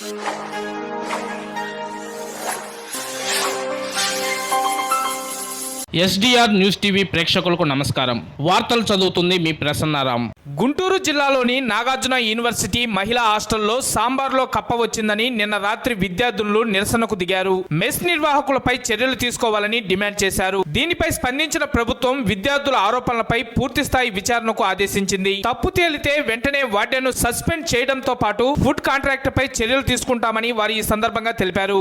Thank you. SDR news TV ప్రేక్షకులకు నమస్కారం. వార్తలు చదువుతుంది మీ ప్రసన్నారాం. గుంటూరు జిల్లాలోని నాగార్జున యూనివర్సిటీ మహిళా హాస్టల్లో సాంబార్లో కప్ప వచ్చిందని నిన్న రాత్రి విద్యార్థులు నిరసనకు దిగారు. మెస్ నిర్వాహకులపై చర్యలు తీసుకోవాలని డిమాండ్ చేశారు. దీనిపై స్పందించిన ప్రభుత్వం విద్యార్థుల ఆరోపణలపై పూర్తి స్థాయి విచారణకు ఆదేశించింది. తప్పు తేలితే వెంటనే వార్డెన్ను సస్పెండ్ చేయడంతో పాటు ఫుడ్ కాంట్రాక్ట్ పై చర్యలు తీసుకుంటామని వారు ఈ సందర్భంగా తెలిపారు.